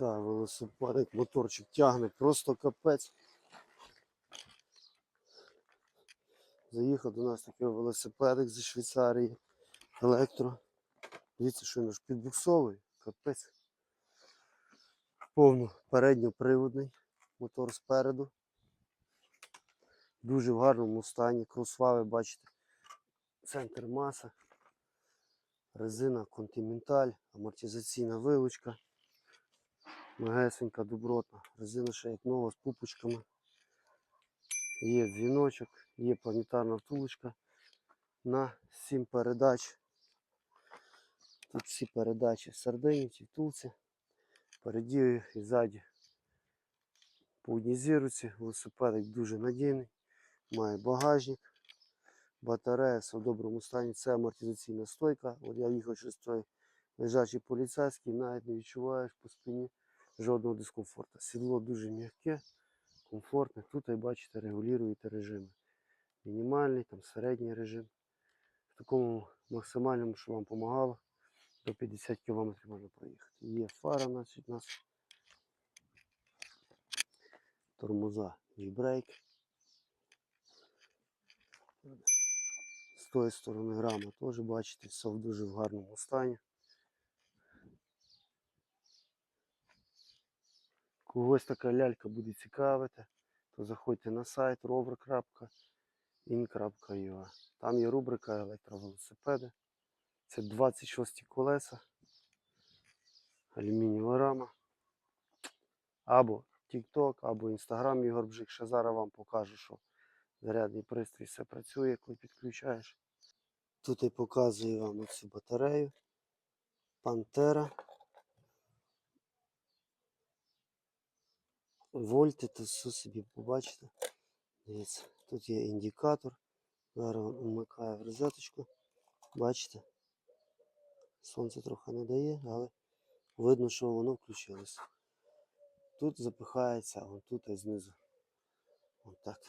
Та, велосипедик, моторчик тягне, просто капець. Заїхав до нас такий велосипедик зі Швейцарії. Електро. Дивіться, що він аж підбуксовує. Капець. Повно передньоприводний. Мотор спереду. Дуже в гарному стані. Кросфави, бачите. Центр маса. Резина Continental, амортизаційна вилучка. Магесенька, добротна. Резина ще як нова з пупочками. Є дзвіночок, є планетарна втулочка на 7 передач. Тут всі передачі середині, ці втулці. Переді і ззаді по одній зіруці. Велосипедик дуже надійний, має багажник, батарея все в доброму стані. Це амортизаційна стойка. От я їхав через той лежачий поліцейський, навіть не відчуваєш по спині жодного дискомфорту. Сідло дуже м'яке, комфортне. Тут, бачите, регулюєте режими. Мінімальний, там середній режим. В такому максимальному, що вам допомагало, до 50 км можна проїхати. Є фара значить, у нас. Тормоза і брейк. З тої сторони рама теж бачите, все в дуже гарному стані. Когось така лялька буде цікавити, то заходьте на сайт rover.in.ua. Там є рубрика електровелосипеди. Це 26 колеса, алюмінієва рама. Або TikTok, або Instagram Ігор Бжик. Ще зараз вам покажу, що зарядний пристрій все працює, коли підключаєш. Тут я показую вам оцю батарею. Пантера. Вольти, то все собі побачите. Дивіться, тут є індикатор. Зараз вмикає в розеточку. Бачите? Сонце трохи не дає, але видно, що воно включилося. Тут запихається, а вон тут і знизу. Ось так.